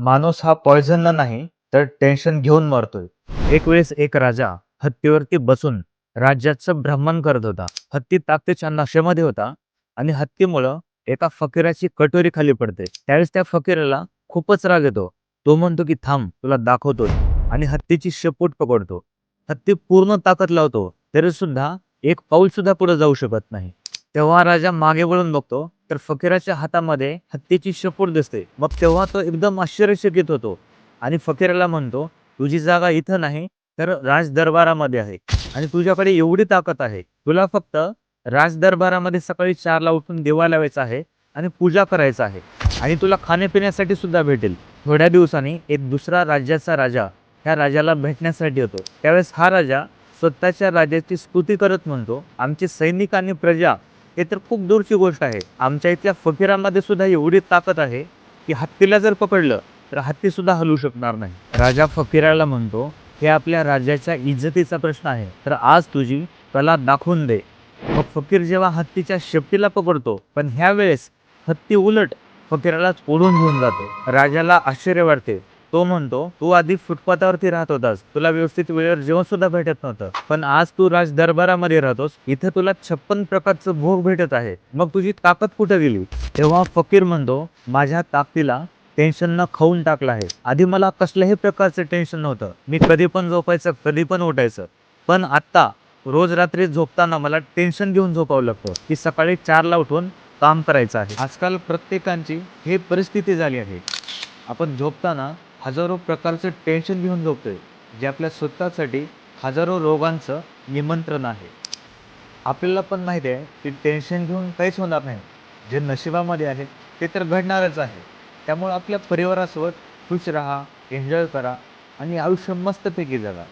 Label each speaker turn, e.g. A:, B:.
A: माणूस हा पॉइझन नाही तर टेन्शन घेऊन मरतोय. एक वेळेस एक राजा हत्तीवरती बसून राज्याचं भ्रमण करत होता. हत्ती ताकदीच्या नशेमध्ये होता आणि हत्तीमुळं एका फकीराची कटोरी खाली पडते. त्यावेळेस त्या फकीराला खूपच राग येतो. तो म्हणतो की थांब तुला दाखवतोय. आणि हत्तीची शेपूट पकडतो. हत्ती पूर्ण ताकद लावतो. तरी सुद्धा एक पाऊल सुद्धा पुढे जाऊ शकत नाही. तेव्हा राजा मागे वळून बघतो तर फकीराच्या हातामध्ये हत्तीची शपूट दिसते. मग तेव्हा तो एकदम आश्चर्यचकित होतो आणि फकीराला म्हणतो तुझी जागा इथं नाही तर राज दरबारामध्ये आहे आणि तुझ्याकडे एवढी ताकद आहे. तुला फक्त राज दरबारामध्ये सकाळी चारला उठून देवा लावायचा आहे आणि पूजा करायचं आहे आणि तुला खाण्यापिण्यासाठी सुद्धा भेटेल. थोड्या दिवसांनी एक दुसरा राज्याचा राजा ह्या राजाला भेटण्यासाठी येतो. त्यावेळेस हा राजा स्वतःच्या राजाची स्तुती करत म्हणतो आमचे सैनिक आणि प्रजा हे तर खूप दूरची गोष्ट आहे. आमच्या इथल्या फकीरामध्ये सुद्धा एवढी ताकद आहे की हत्तीला जर पकडलं तर हत्ती सुद्धा हलवू शकणार नाही. राजा फकीराला म्हणतो हे आपल्या राज्याच्या इज्जतीचा प्रश्न आहे. तर आज तुझी कला दाखवून दे. मग फकीर जेव्हा हत्तीच्या शेपटीला पकडतो पण ह्या वेळेस हत्ती उलट फकीरालाच ओढून घेऊन जातो. राजाला आश्चर्य वाटते. तो म्हणतो तू आधी फुटपाथावरती राहत होतास. तुला व्यवस्थित वेळेवर जेवण सुद्धा भेटत नव्हतं. पण आज तू राज दरबारामध्ये राहतोस. इथे तुला छप्पन प्रकारचं भोग भेटत आहे. मग तुझी ताकद कुठे गेली? तेव्हा फकीर म्हणतो माझ्या ताकदीला टेन्शन न खाऊन टाकलं आहे. आधी मला कसल्याही प्रकारचं टेन्शन नव्हतं. मी कधी पण झोपायचं कधी पण उठायचं. पण आत्ता रोज रात्री झोपताना मला टेन्शन घेऊन झोपावं लागतं की सकाळी चारला उठून काम करायचं आहे. आजकाल प्रत्येकांची हे परिस्थिती झाली आहे. आपण झोपताना हजारो प्रकारचं टेन्शन घेऊन झोपतोय जे आपल्या स्वतःसाठी हजारो रोगांचं निमंत्रण आहे. आपल्याला पण माहिती आहे की टेन्शन घेऊन काहीच होणार नाही. जे नशिबामध्ये आहे ते तर घडणारच आहे. त्यामुळं आपल्या परिवारासोबत खुश राहा एन्जॉय करा आणि आयुष्य मस्तपैकी जगा.